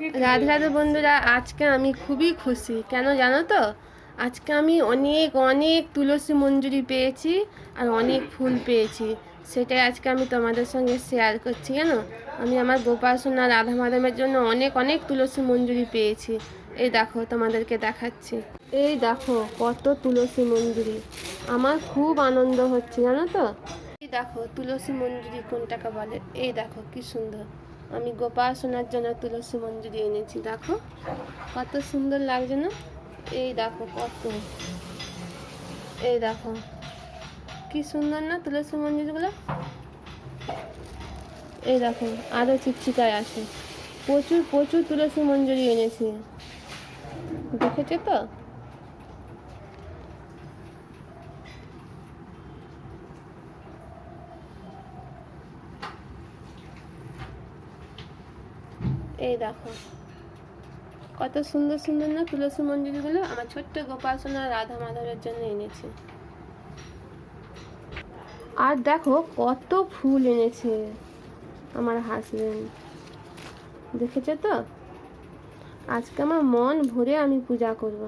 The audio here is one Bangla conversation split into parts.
রাধে রাধে বন্ধুরা, আজকে আমি খুবই খুশি। কেন জানো তো? আজকে আমি অনেক অনেক তুলসী মঞ্জুরি পেয়েছি আর অনেক ফুল পেয়েছি। সেটাই আজকে আমি তোমাদের সঙ্গে শেয়ার করছি, জানো? আমি আমার গোপাল সোনা রাধা মাধবের জন্য অনেক অনেক তুলসী মঞ্জুরি পেয়েছি। এই দেখো, তোমাদেরকে দেখাচ্ছি। এই দেখো, কত তুলসী মঞ্জুরি। আমার খুব আনন্দ হচ্ছে, জানো তো? এই দেখো, তুলসী মঞ্জুরি কোনটাকে বলে? এই দেখো, কি সুন্দর। আমি গোপাল সোনার জন্য তুলসী মঞ্জুরি এনেছি, দেখো। কত সুন্দর লাগছে না? এই দেখো কত। এই দেখো। কি সুন্দর না তুলসী মঞ্জুরিগুলো? এই দেখো আরও চিকচিকায় আসে। প্রচুর প্রচুর তুলসী মঞ্জুরি এনেছি। দেখেছ তো? এই দেখো। কত সুন্দর সুন্দর না তুলসী মঞ্জুরিগুলো আমার ছোট্ট গোপাল রাধা মাধবের জন্য এনেছি। আর দেখো কত ফুল এনেছে আমার হাজবেন্ড দেখেছ তো? আজকে আমার মন ভরে আমি পূজা করব।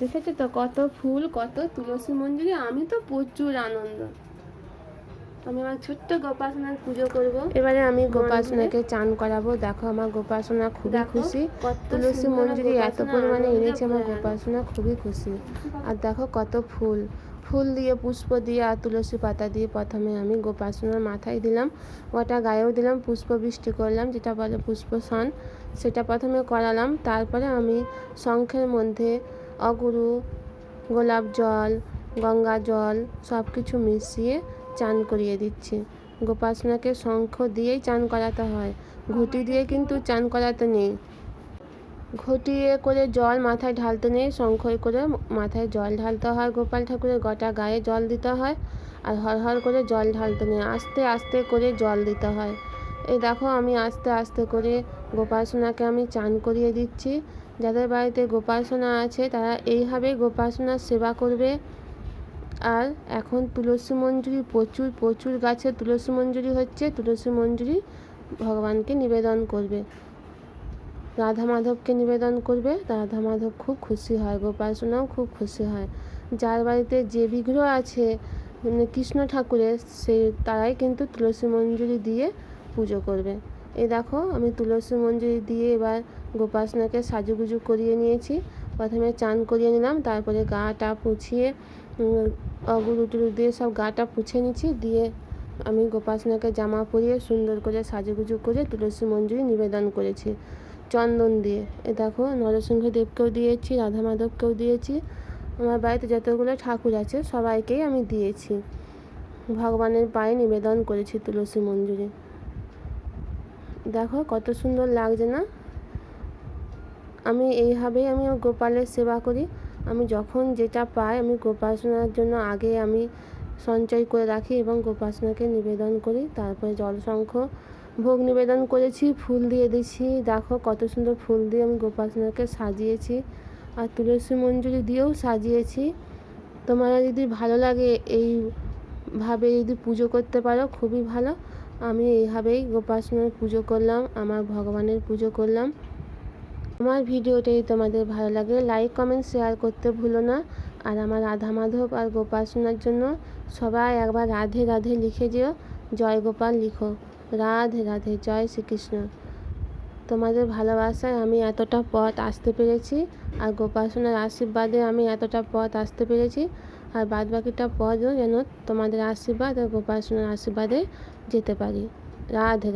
দেখেছ তো কত ফুল, কত তুলসী মঞ্জুরি আমি তো প্রচুর আনন্দ। আমি আমার ছোট্ট গোপাসনার পুজো করব। এবারে আমি গোপাসনাকে চান করাবো। দেখো আমার গোপাসনা খুবই খুশি। তুলসী মঞ্জুরি এত পরিমাণে এনেছে আমার গোপাসনা খুবই খুশি। আর দেখো কত ফুল। ফুল দিয়ে পুষ্প দিয়ে আর তুলসী পাতা দিয়ে প্রথমে আমি গোপাসনার মাথায় দিলাম। ওটা গায়েও দিলাম পুষ্প বৃষ্টি করলাম যেটা বলে পুষ্পসন সেটা প্রথমে করালাম। তারপরে আমি শঙ্খের মধ্যে অগুরু গোলাপ জল গঙ্গা জল সব কিছু মিশিয়ে চান করিয়ে দিচ্ছি। গোপাসনাকে শঙ্খ দিয়েই চান করাতে হয়। ঘটি দিয়ে কিন্তু চান করাতে নেই। ঘটিয়ে করে জল মাথায় ঢালতে নেই শঙ্খ করে মাথায় জল ঢালতে হয়। গোপাল ঠাকুরের গোটা গায়ে জল দিতে হয় আর হর হর করে জল ঢালতে নেই। আস্তে আস্তে করে জল দিতে হয়। এই দেখো আমি আস্তে আস্তে করে গোপাসনাকে আমি চান করিয়ে দিচ্ছি। যাদের বাড়িতে গোপাসনা আছে তারা এইভাবে গোপাসনার সেবা করবে। আর এখন তুলসী মঞ্জুরি, প্রচুর প্রচুর গাছে তুলসী মঞ্জুরি হচ্ছে। তুলসী মঞ্জুরি ভগবানকে নিবেদন করবে। রাধা মাধবকে নিবেদন করবে। রাধা মাধব খুব খুশি হয় গোপাসনাও খুব খুশি হয়। যার বাড়িতে যে বিগ্রহ আছে কৃষ্ণ ঠাকুরের, সে, তারাই কিন্তু তুলসী মঞ্জুরি দিয়ে পুজো করবে। এই দেখো, আমি তুলসী মঞ্জুরি দিয়ে এবার গোপাসনাকে সাজুগুজু করিয়ে নিয়েছি। প্রথমে চান করিয়ে নিলাম, তারপরে গাটা পুছিয়ে অগুরু টুরু দিয়ে সব গাটা পুছে নিচ্ছি, দিয়ে আমি গোপাসনাকে জামা পরিয়ে সুন্দর করে সাজুগুজু করে তুলসী মঞ্জুরি নিবেদন করেছি। চন্দন দিয়ে। এ দেখো, নরসিংহদেবকেও দিয়েছি রাধা মাধবকেও দিয়েছি। আমার বাড়িতে যতগুলো ঠাকুর আছে, সবাইকেই আমি দিয়েছি। ভগবানের পায়ে নিবেদন করেছি তুলসী মঞ্জুরি। দেখো কত সুন্দর লাগছে না? আমি এইভাবেই আমি গোপালের সেবা করি। আমি যখন যেটা পাই আমি গোপাসনার জন্য আগে আমি সঞ্চয় করে রাখি এবং গোপাসনাকে নিবেদন করি। তারপরে জলশঙ্খ ভোগ নিবেদন করেছি, ফুল দিয়ে দিয়েছি। দেখো কত সুন্দর ফুল দিয়ে আমি গোপাসনাকে সাজিয়েছি। আর তুলসী মঞ্জুরি দিয়েও সাজিয়েছি। তোমার যদি ভালো লাগে এইভাবে যদি পুজো করতে পারো, খুবই ভালো। আমি এইভাবেই গোপাসনার পুজো করলাম, আমার ভগবানের পুজো করলাম। আমার ভিডিওটাই তোমাদের ভালো লাগে লাইক কমেন্ট শেয়ার করতে ভুলো না। আর আমার রাধা মাধব আর গোপাল শোনার জন্য সবাই একবার রাধে রাধে লিখে যেও, জয় গোপাল লিখো। রাধে রাধে, জয় শ্রীকৃষ্ণ। তোমাদের ভালোবাসায় আমি এতটা পথ আসতে পেরেছি, আর গোপাল সোনার আশীর্বাদে আমি এতটা পথ আসতে পেরেছি, আর বাদ বাকিটা পথও যেন তোমাদের আশীর্বাদ আর গোপাল সোনার আশীর্বাদে যেতে পারি। রাধে